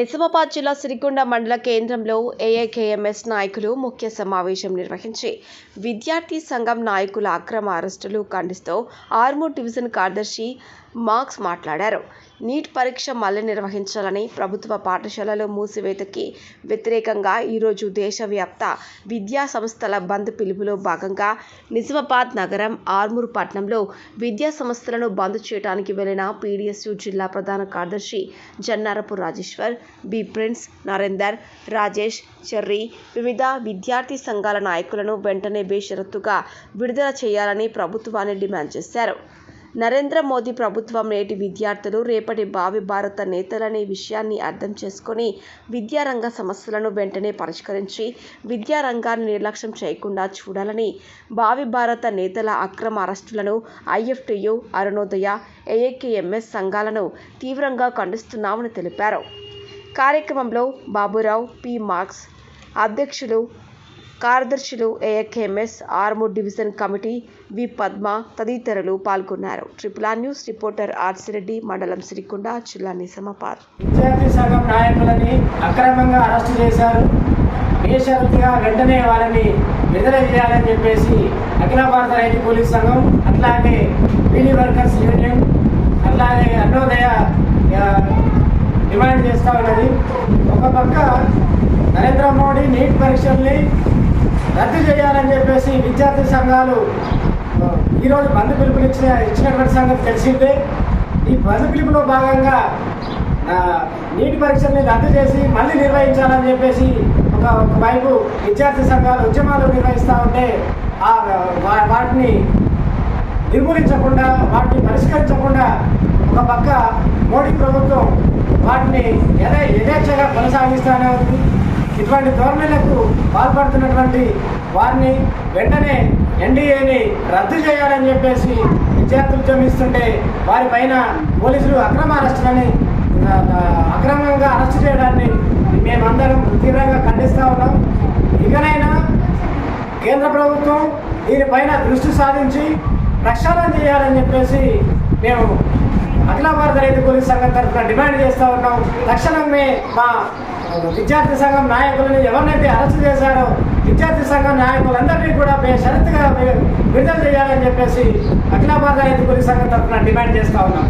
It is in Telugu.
నిజామాబాద్ జిల్లా సిరికొండ మండల కేంద్రంలో ఏఐకేఎంఎస్ నాయకులు ముఖ్య సమావేశం నిర్వహించి విద్యార్థి సంఘం నాయకుల అక్రమ అరెస్టులు ఖండిస్తూ ఆర్మూర్ డివిజన్ కార్యదర్శి మార్క్స్ మాట్లాడారు. నీట్ పరీక్ష మళ్ళీ నిర్వహించాలని ప్రభుత్వ పాఠశాలలు మూసివేతకి వ్యతిరేకంగా ఈరోజు దేశవ్యాప్త విద్యా సంస్థల బంద్ పిలుపులో భాగంగా నిజామాబాద్ నగరం ఆర్మూర్ పట్టణంలో విద్యా సంస్థలను బంద్ చేయడానికి వెళ్ళిన పీడిఎస్యు జిల్లా ప్రధాన కార్యదర్శి Jannarapu Rajeshwar B Prince Narender Rajesh Cherry వివిధ విద్యార్థి సంఘాల నాయకులను వెంటనే బేషరతుగా విడుదల చేయాలని ప్రభుత్వాన్ని డిమాండ్ చేశారు. నరేంద్ర మోదీ ప్రభుత్వం నేటి విద్యార్థులు రేపటి భావి భారత నేతలనే విషయాన్ని అర్థం చేసుకొని విద్యారంగ సమస్యలను వెంటనే పరిష్కరించి విద్యారంగాన్ని నిర్లక్ష్యం చేయకుండా చూడాలని భావి భారత నేతల అక్రమ అరెస్టులను ఐఎఫ్టియు అరుణోదయ ఏఏకేఎంఎస్ సంఘాలను తీవ్రంగా ఖండిస్తున్నామని తెలిపారు. కార్యక్రమంలో బాబురావు పి. మార్క్స్ అధ్యక్షులు కార్యదర్శులు ఏఎక్ఎంఎస్ Armoor division committee V. Padma తదితరులు పాల్గొన్నారు. ట్రిపుల్ ఆర్ న్యూస్ రిపోర్టర్ ఆర్సిరెడ్డి మండలం సిరికొండ జిల్లా నిజామాబాద్. విద్యార్థి సంఘం నాయకులని అక్రమంగా అరెస్టు చేశారు. బేషరతుగా వెంటనే వాళ్ళని విడుదల చేయాలని చెప్పేసి అఖిల భారత రైతు పోలీస్ సంఘం అట్లాగే పీడీ వర్కర్స్ యూనియన్ అట్లాగే అన్నోదయ డిమాండ్ చేస్తూ ఉన్నది. ఒక పక్క నరేంద్ర మోడీ నీట్ పరీక్షల్ని రద్దు చేయాలని చెప్పేసి విద్యార్థి సంఘాలు ఈరోజు బంద్ పిలుపులు ఇచ్చిన ఇచ్చినటువంటి సంగతి తెలిసిందే. ఈ బంద్ పిలుపులో భాగంగా నీటి పరీక్షల్ని రద్దు చేసి మళ్ళీ నిర్వహించాలని చెప్పేసి ఒక ఒకవైపు విద్యార్థి సంఘాలు ఉద్యమాలు నిర్వహిస్తూ ఉంటే ఆ వాటిని నిర్మూలించకుండా వాటిని పరిష్కరించకుండా ఒక పక్క మోడీ ప్రభుత్వం కొనసాగిస్తూనే ఉంది ఇటువంటి ధోరణులకు పాల్పడుతున్నటువంటి వారిని వెంటనే ఎన్డీఏని రద్దు చేయాలని చెప్పేసి విద్యార్థులు వారి వారిపైన పోలీసులు అక్రమ అరెస్టులని అక్రమంగా అరెస్టు చేయడాన్ని మేమందరం తీవ్రంగా ఖండిస్తూ ఉన్నాం. ఇకనైనా కేంద్ర ప్రభుత్వం దీనిపైన దృష్టి సాధించి ప్రక్షాళన చేయాలని చెప్పేసి మేము అఖిల భారత రైతు పోలీస్ సంఘం తరఫున డిమాండ్ చేస్తూ ఉన్నాం. తక్షణమే మా విద్యార్థి సంఘం నాయకులను ఎవరినైతే అరెస్ట్ చేశారో విద్యార్థి సంఘం నాయకులందరినీ కూడా షరతుగా విడుదల చేయాలని చెప్పేసి అఖిల భారత రైతు పోలీస్ సంఘం తరఫున డిమాండ్ చేస్తూ ఉన్నాం.